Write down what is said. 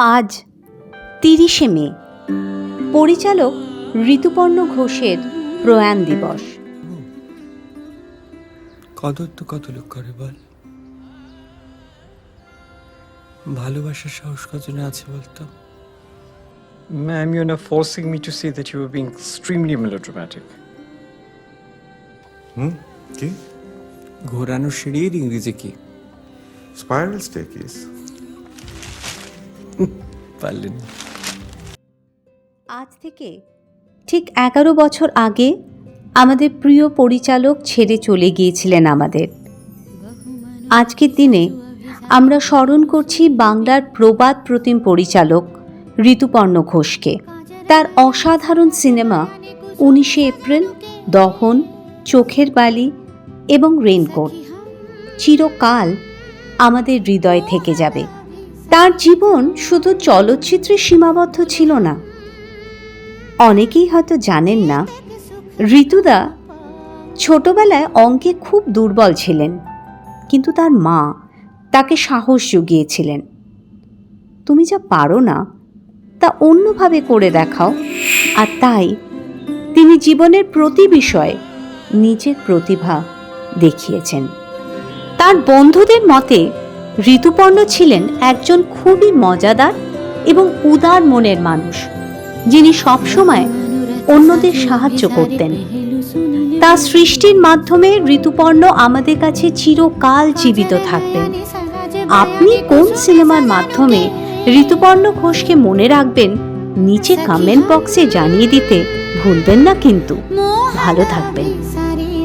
আজ তিরিশে মে পরিচালক ঋতুপর্ণ ঘোষের প্রয়াণ দিবস। কদর তো কত লোক করে বল। ভালোবাসার সাহস কজনে আছে বলতো? Ma'am, you're now forcing me to say that you were being extremely melodramatic. হুম কি ঘোরানো সিঁড়ির ইংরেজি কি? স্পাইরাল স্টেকিস পারলেন আজ থেকে ঠিক এগারো বছর আগে আমাদের প্রিয় পরিচালক ছেড়ে চলে গিয়েছিলেন আমাদের। আজকের দিনে আমরা স্মরণ করছি বাংলার প্রবাদ প্রতিম পরিচালক ঋতুপর্ণ ঘোষকে। তার অসাধারণ সিনেমা উনিশে এপ্রিল, দহন, চোখের বালি এবং রেনকোট চিরকাল আমাদের হৃদয় থেকে যাবে। তার জীবন শুধু চলচ্চিত্রে সীমাবদ্ধ ছিল না। অনেকেই হয়তো জানেন না, ঋতুদা ছোটবেলায় অঙ্কে খুব দুর্বল ছিলেন, কিন্তু তার মা তাকে সাহস জুগিয়েছিলেন। তুমি যা পারো না, তা অন্যভাবে করে দেখাও, আর তাই তিনি জীবনের প্রতি বিষয়ে নিজের প্রতিভা দেখিয়েছেন। তার বন্ধুদের মতে ঋতুপর্ণ ছিলেন একজন খুবই মজাদার এবং উদার মনের মানুষ, যিনি সবসময় অন্যদের সাহায্য করতেন। তার সৃষ্টির মাধ্যমে ঋতুপর্ণ আমাদের কাছে চিরকাল জীবিত থাকবেন। আপনি কোন সিনেমার মাধ্যমে ঋতুপর্ণ ঘোষকে মনে রাখবেন, নিচে কমেন্ট বক্সে জানিয়ে দিতে ভুলবেন না কিন্তু। ভালো থাকবেন।